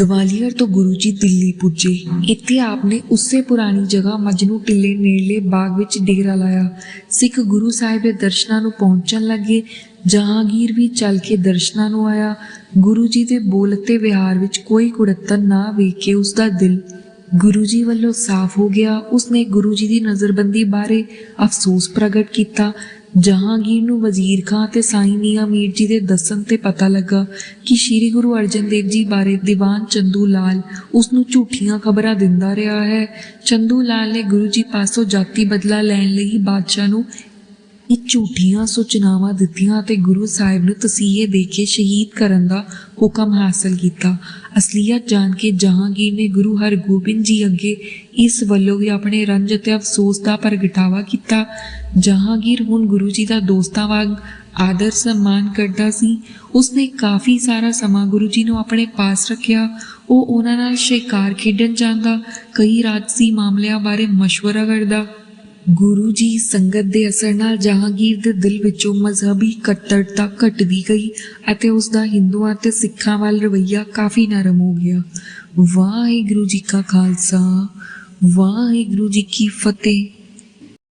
ਗਵਾਲੀਅਰ ਤੋਂ ਗੁਰੂ ਜੀ ਦਿੱਲੀ ਪੁੱਜੇ। ਇੱਥੇ ਆਪਨੇ ਉਸੇ ਪੁਰਾਣੀ ਜਗ੍ਹਾ ਮਜਨੂ ਟਿੱਲੇ ਨੇੜਲੇ ਬਾਗ ਵਿੱਚ ਡੇਰਾ ਲਾਇਆ। ਸਿੱਖ ਗੁਰੂ ਸਾਹਿਬ ਦੇ ਦਰਸ਼ਨਾਂ ਨੂੰ ਪਹੁੰਚਣ ਲੱਗੇ। ਜਹਾਂਗੀਰ ਵੀ ਚੱਲ ਕੇ ਦਰਸ਼ਨਾਂ ਨੂੰ ਆਇਆ। ਗੁਰੂ ਜੀ ਦੇ ਬੋਲ ਅਤੇ ਵਿਹਾਰ ਵਿੱਚ ਕੋਈ ਕੁੜੱਤਨ ਨਾ ਵੇਖ ਕੇ ਉਸ ਦਾ ਦਿਲ ਗੁਰੂ ਜੀ ਵੱਲੋਂ ਸਾਫ਼ ਹੋ ਗਿਆ। ਉਸਨੇ ਗੁਰੂ ਜੀ ਦੀ ਨਜ਼ਰਬੰਦੀ ਬਾਰੇ ਅਫਸੋਸ ਪ੍ਰਗਟ ਕੀਤਾ। ਜਹਾਂਗੀਰ ਨੂੰ ਵਜ਼ੀਰ ਖਾਂ ਤੇ ਸਾਈਂ ਮੀਆਂ ਮੀਰ ਜੀ ਦੇ ਦੱਸਣ ਤੇ ਪਤਾ ਲੱਗਾ ਕਿ ਸ੍ਰੀ ਗੁਰੂ ਅਰਜਨ ਦੇਵ ਜੀ ਬਾਰੇ ਦੀਵਾਨ ਚੰਦੂ ਲਾਲ ਉਸ ਨੂੰ ਝੂਠੀਆਂ ਖਬਰਾਂ ਦਿੰਦਾ ਰਿਹਾ ਹੈ। ਚੰਦੂ ਲਾਲ ਨੇ ਗੁਰੂ ਜੀ ਪਾਸੋਂ ਜਾਤੀ ਬਦਲਾ ਲੈਣ ਲਈ ਬਾਦਸ਼ਾਹ ਨੂੰ ਇਹ ਝੂਠੀਆਂ ਸੂਚਨਾਵਾਂ ਦਿੱਤੀਆਂ ਤੇ ਗੁਰੂ ਸਾਹਿਬ ਨੂੰ ਤਸੀਹੇ ਦੇ ਕੇ ਸ਼ਹੀਦ ਕਰਨ ਦਾ ਹੁਕਮ ਹਾਸਲ ਕੀਤਾ ਅਸਲੀਅਤ ਜਾਣ ਕੇ ਜਹਾਂਗੀਰ ਨੇ ਗੁਰੂ ਹਰਗੋਬਿੰਦ ਜੀ ਅੱਗੇ ਇਸ ਵੱਲੋਂ ਵੀ ਆਪਣੇ ਰੰਜ ਅਤੇ ਅਫਸੋਸ ਦਾ ਪ੍ਰਗਟਾਵਾ ਕੀਤਾ ਜਹਾਂਗੀਰ ਹੁਣ ਗੁਰੂ ਜੀ ਦਾ ਦੋਸਤਾਂ ਵਾਂਗ ਆਦਰ ਸਨਮਾਨ ਕਰਦਾ ਸੀ ਉਸਨੇ ਕਾਫੀ ਸਾਰਾ ਸਮਾਂ ਗੁਰੂ ਜੀ ਨੂੰ ਆਪਣੇ ਪਾਸ ਰੱਖਿਆ ਉਹ ਉਹਨਾਂ ਨਾਲ ਸ਼ਿਕਾਰ ਖੇਡਣ ਜਾਂਦਾ ਕਈ ਰਾਜਸੀ ਮਾਮਲਿਆਂ ਬਾਰੇ مشورہ ਕਰਦਾ ਗੁਰੂ ਜੀ ਸੰਗਤ ਦੇ ਅਸਰ ਨਾਲ ਜਹਾਂਗੀਰ ਦੇ ਦਿਲ ਵਿੱਚੋਂ ਮਜ਼ਹਬੀ ਕੱਟੜਤਾ ਘਟਦੀ ਗਈ ਅਤੇ ਉਸ ਦਾ ਹਿੰਦੂਆਂ ਤੇ ਸਿੱਖਾਂ ਵੱਲ ਰਵੱਈਆ ਕਾਫੀ ਨਰਮ ਹੋ ਗਿਆ। ਵਾਹਿਗੁਰੂ ਜੀ ਕਾ ਖਾਲਸਾ, ਵਾਹਿਗੁਰੂ ਜੀ ਕੀ ਫਤਿਹ।